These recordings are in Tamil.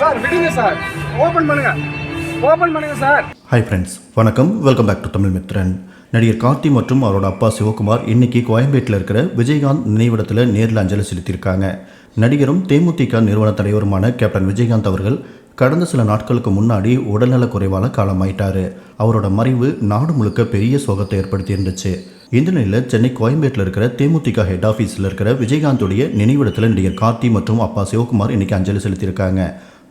சார் விடுங்க சார். ஓபன் பண்ணுங்க. ஓபன் பண்ணுங்க சார். ஹாய் ஃப்ரெண்ட்ஸ் வணக்கம். Welcome back to Tamil Mithran நடிகர் கார்த்தி மற்றும் அவரோட அப்பா சிவகுமார் இன்னைக்கு கோயம்பேட்டில் இருக்கிற விஜயகாந்த் நினைவிடத்தில் நேரில் அஞ்சலி செலுத்தியிருக்காங்க. நடிகரும் தேமுதிக நிறுவன தலைவருமான கேப்டன் விஜயகாந்த் அவர்கள் கடந்த சில நாட்களுக்கு முன்னாடி உடல்நலக் குறைவால காலமாயிட்டார். அவரோட மறைவு நாடு முழுக்க பெரிய சோகத்தை ஏற்படுத்தி இருந்துச்சு. இந்த நிலையில் சென்னை கோயம்பேட்டில் இருக்கிற தேமுதிக ஹெட் ஆஃபீஸில் இருக்கிற விஜயகாந்தோடைய நினைவிடத்தில் நடிகர் கார்த்தி மற்றும் அப்பா சிவகுமார் இன்றைக்கி அஞ்சலி செலுத்தியிருக்காங்க.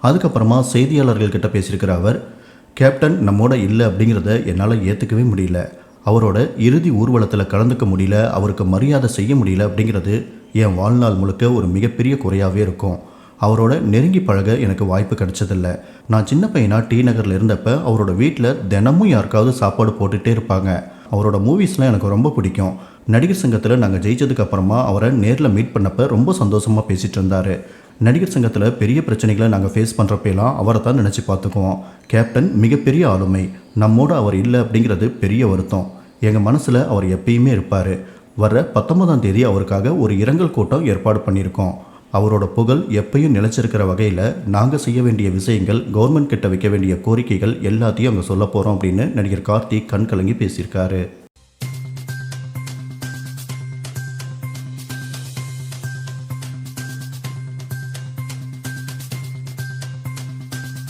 அதுக்கப்புறமா செய்தியாளர்கள்கிட்ட பேசியிருக்கிற அவர் கேப்டன் நம்மோட இல்லை அப்படிங்கிறத என்னால் ஏற்றுக்கவே முடியல. அவரோட இறுதி ஊர்வலத்தில் கலந்துக்க முடியல அவருக்கு மரியாதை செய்ய முடியல அப்படிங்கிறது என் வாழ்நாள் முழுக்க ஒரு மிகப்பெரிய குறையாகவே இருக்கும். அவரோட நெருங்கி பழக எனக்கு வாய்ப்பு கிடைச்சதில்ல. நான் சின்ன பையனாக டி நகரில் இருந்தப்போ அவரோட வீட்டில் தினமும் யாருக்காவது சாப்பாடு போட்டுகிட்டே இருப்பாங்க. அவரோட மூவிஸ்லாம் எனக்கு ரொம்ப பிடிக்கும். நடிகர் சங்கத்தில் நாங்கள் ஜெயிச்சதுக்கு அப்புறமா அவரை நேரில் மீட் பண்ணப்ப ரொம்ப சந்தோஷமாக பேசிகிட்டு இருந்தார். நடிகர் சங்கத்தில் பெரிய பிரச்சனைகளை நாங்கள் ஃபேஸ் பண்ணுறப்பெல்லாம் அவரை தான் நினச்சி பார்த்துக்குவோம். கேப்டன் மிகப்பெரிய ஆளுமை. நம்மோட அவர் இல்லை அப்படிங்கிறது பெரிய வருத்தம். எங்கள் மனசில் அவர் எப்பயுமே இருப்பார். வர்ற பத்தொன்பதாம் தேதி அவருக்காக ஒரு இரங்கல் கூட்டம் ஏற்பாடு பண்ணியிருக்கோம். அவரோட புகழ் எப்பயும் நிலைச்சிருக்கிற வகையில் நாங்கள் செய்ய வேண்டிய விஷயங்கள் கவர்மெண்ட் கிட்ட வைக்க வேண்டிய கோரிக்கைகள் எல்லாத்தையும் அங்கே சொல்ல போகிறோம் அப்படின்னு நடிகர் கார்த்திக் கண் கலங்கி பேசியிருக்காரு.